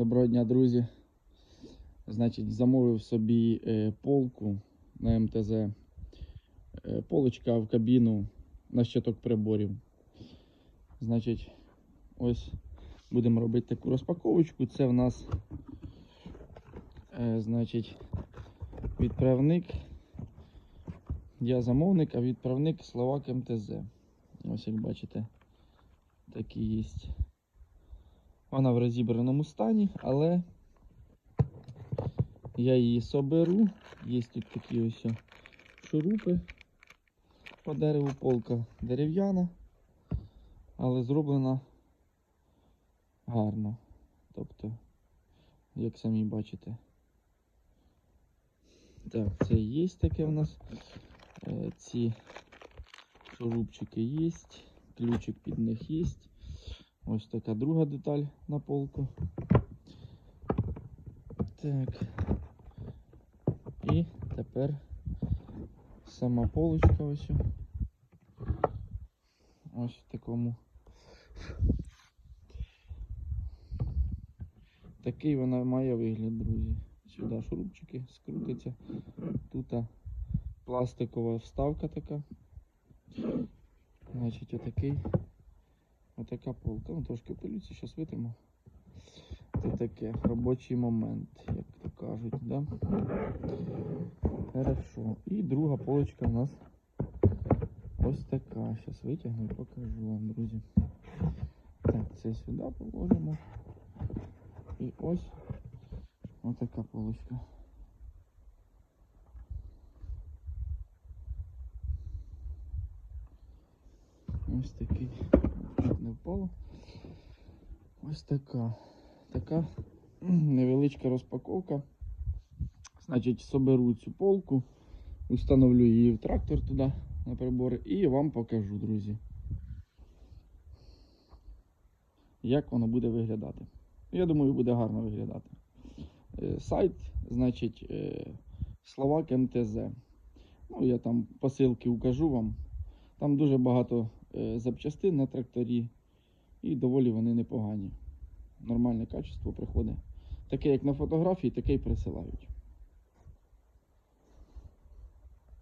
Доброго дня, друзі. Значить, замовив собі е, полку на МТЗ. Е, полочка в кабіну на щиток приборів. Значить, ось будемо робити таку розпаковочку. Це в нас, е, значить, відправник. Я замовник, а відправник Словак МТЗ. Ось як бачите, такі є. Вона в розібраному стані, але я її соберу. Є тут такі ось шурупи по дереву, полка дерев'яна, але зроблена гарно. Тобто, як самі бачите. Так, це є таке в нас. Е, Ці шурупчики є, ключик під них є. Ось така друга деталь на полку. Так. І тепер сама полочка ось. Ось в такому. Такий вона має вигляд, друзі. Сюди шурупчики скрутиться. Тут пластикова вставка така. Значить, отакий. Отака полка. Ну, трошки пилються, зараз витримо. Це таке робочий момент, як то кажуть, да? Хорошо. І друга полочка у нас ось така. Зараз витягну і покажу вам, друзі. Так, це сюди положимо. І ось отака полочка. Ось такий. Не впало. Ось така. Така невеличка розпаковка. Значить, соберу цю полку, установлю її в трактор туди на прибори і вам покажу, друзі. Як воно буде виглядати. Я думаю, буде гарно виглядати. Е, Сайт, значить, е, Словак МТЗ. Ну, я там посилки укажу вам. Там дуже багато запчастин на тракторі, і доволі вони непогані. Нормальне качество приходить. Таке, як на фотографії, таке й присилають.